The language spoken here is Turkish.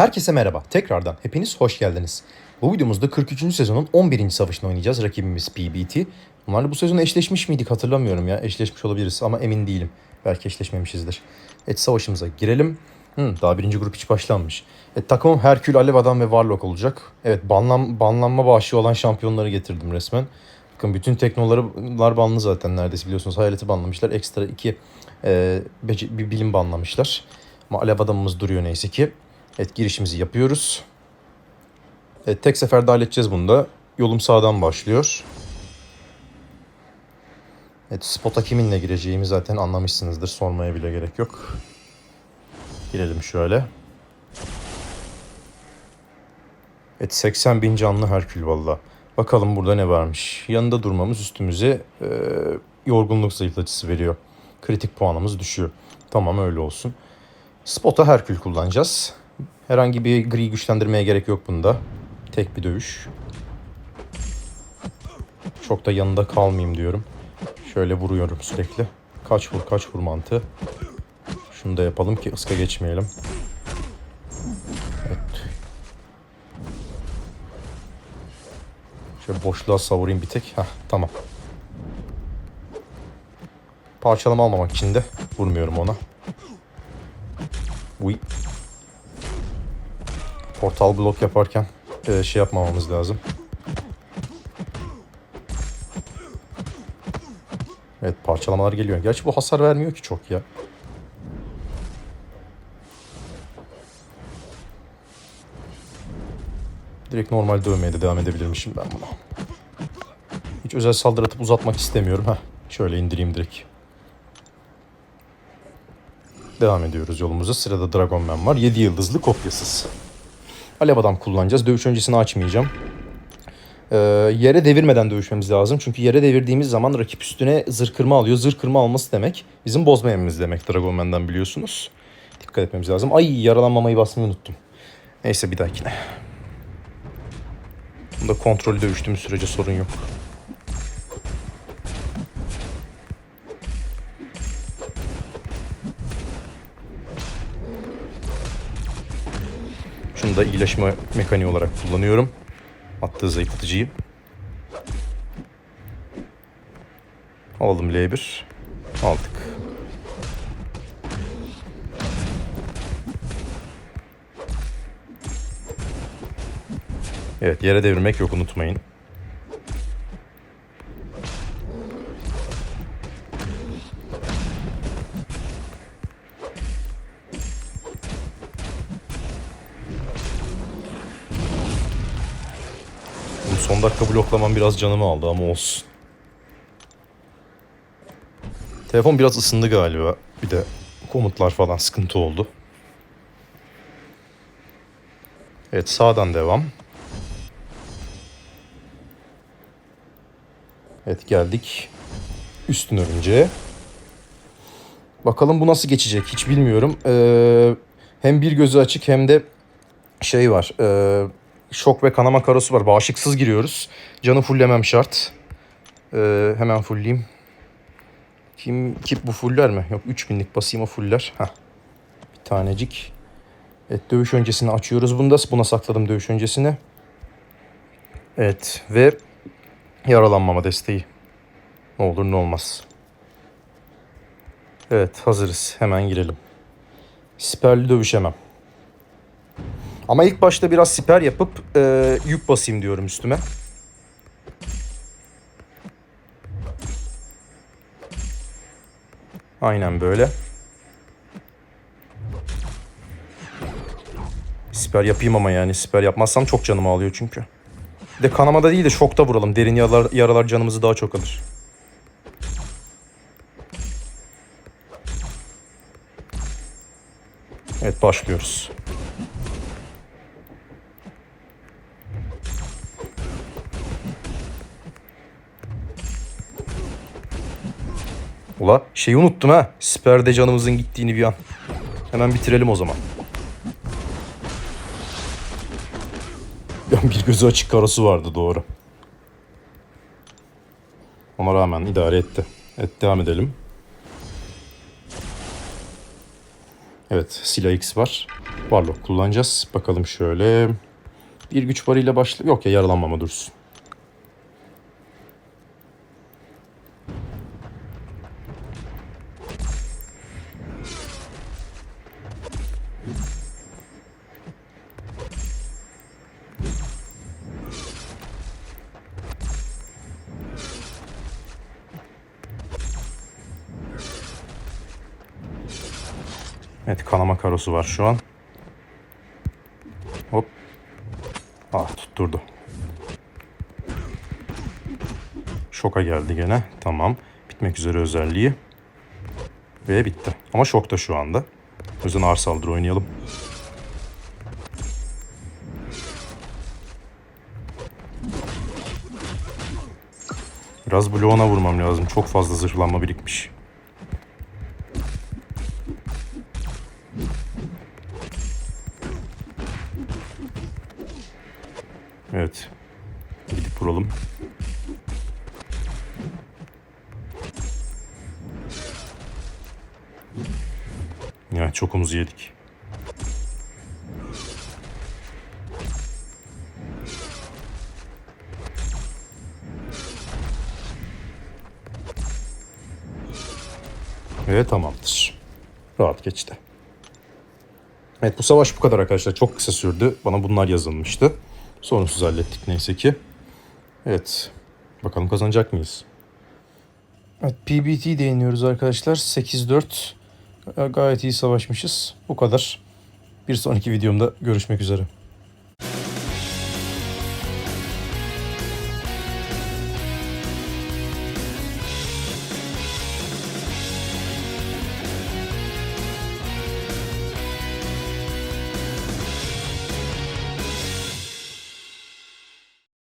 Herkese merhaba. Tekrardan hepiniz hoş geldiniz. Bu videomuzda 43. sezonun 11. savaşını oynayacağız. Rakibimiz PBT. Bunlarla bu sezon eşleşmiş miydik hatırlamıyorum ya. Eşleşmiş olabiliriz ama emin değilim. Belki eşleşmemişizdir. Evet savaşımıza girelim. Hı, daha birinci grup hiç başlanmış. Evet, takımım Herkül, Alev Adam ve Warlock olacak. Evet banlan, banlanma bağışı olan şampiyonları getirdim resmen. Bakın bütün teknolar banlı zaten neredeyse biliyorsunuz. Hayaleti banlamışlar. Ekstra iki e, bir bilim banlamışlar. Ama Alev Adamımız duruyor neyse ki. Evet girişimizi yapıyoruz. Evet, tek seferde halledeceğiz bunu da. Yolum sağdan başlıyor. Evet spota kiminle gireceğimi zaten anlamışsınızdır. Sormaya bile gerek yok. Girelim şöyle. Evet 80 bin canlı Herkül valla. Bakalım burada ne varmış. Yanında durmamız üstümüze e, yorgunluk zayıflatıcısı veriyor. Kritik puanımız düşüyor. Tamam öyle olsun. Spota Herkül kullanacağız. Herhangi bir gri güçlendirmeye gerek yok bunda. Tek bir dövüş. Çok da yanında kalmayayım diyorum. Şöyle vuruyorum sürekli. Kaç vur kaç vur mantığı. Şunu da yapalım ki ıska geçmeyelim. Evet. Şöyle boşluğa savurayım bir tek. Heh, tamam. Parçalama almamak için de vurmuyorum ona. Uy. Portal blok yaparken e, şey yapmamamız lazım. Evet parçalamalar geliyor. Gerçi bu hasar vermiyor ki çok ya. Direkt normal dövmeye de devam edebilirmişim ben buna. Hiç özel saldırı atıp uzatmak istemiyorum. Heh, şöyle indireyim direkt. Devam ediyoruz yolumuza. Sırada Dragon Man var. 7 yıldızlı kopyasız. Alev adam kullanacağız. Dövüş öncesini açmayacağım. Ee, yere devirmeden dövüşmemiz lazım. Çünkü yere devirdiğimiz zaman rakip üstüne zırh kırma alıyor. Zırh kırma alması demek bizim bozma yemimiz demek Dragon Man'den biliyorsunuz. Dikkat etmemiz lazım. Ay yaralanmamayı basmayı unuttum. Neyse bir dahakine. Bunda kontrollü dövüştüğümüz sürece sorun yok. Da iyileşme mekaniği olarak kullanıyorum. Attığı zayıflatıcıyı. Alalım L1. Aldık. Evet yere devirmek yok unutmayın. Son dakika bloklamam biraz canımı aldı ama olsun. Telefon biraz ısındı galiba. Bir de komutlar falan sıkıntı oldu. Evet sağdan devam. Evet geldik. Üstün örümceğe. Bakalım bu nasıl geçecek hiç bilmiyorum. Ee, hem bir gözü açık hem de şey var. Ee, şok ve kanama karosu var. Bağışıksız giriyoruz. Canı fullemem şart. Ee, hemen fullleyeyim. Kim kip bu fuller mi? Yok 3000'lik basayım o fuller. Heh. Bir tanecik. Evet dövüş öncesini açıyoruz bunda. Buna sakladım dövüş öncesini. Evet ve yaralanmama desteği. Ne olur ne olmaz. Evet hazırız. Hemen girelim. Siperli dövüşemem. Ama ilk başta biraz siper yapıp e, yük basayım diyorum üstüme. Aynen böyle. Siper yapayım ama yani siper yapmazsam çok canımı alıyor çünkü. Bir de kanamada değil de şokta vuralım. Derin yaralar, yaralar canımızı daha çok alır. Evet başlıyoruz. Ula şeyi unuttum ha. Siperde canımızın gittiğini bir an. Hemen bitirelim o zaman. Bir gözü açık karası vardı doğru. Ona rağmen idare etti. Evet devam edelim. Evet silah X var. Warlock kullanacağız. Bakalım şöyle. Bir güç barıyla başla... Yok ya yaralanmama dursun. Evet kanama karosu var şu an. Hop. Ah tutturdu. Şoka geldi gene. Tamam. Bitmek üzere özelliği. Ve bitti. Ama şokta şu anda. O yüzden ağır saldırı oynayalım. Biraz bloğuna vurmam lazım. Çok fazla zırhlanma birikmiş. Evet. Gidip vuralım. Ya çokumuzu yedik. Ve tamamdır. Rahat geçti. Evet bu savaş bu kadar arkadaşlar. Çok kısa sürdü. Bana bunlar yazılmıştı. Sorunsuz hallettik neyse ki. Evet. Bakalım kazanacak mıyız? Evet PBT değiniyoruz arkadaşlar. 8-4. Gayet iyi savaşmışız. Bu kadar. Bir sonraki videomda görüşmek üzere.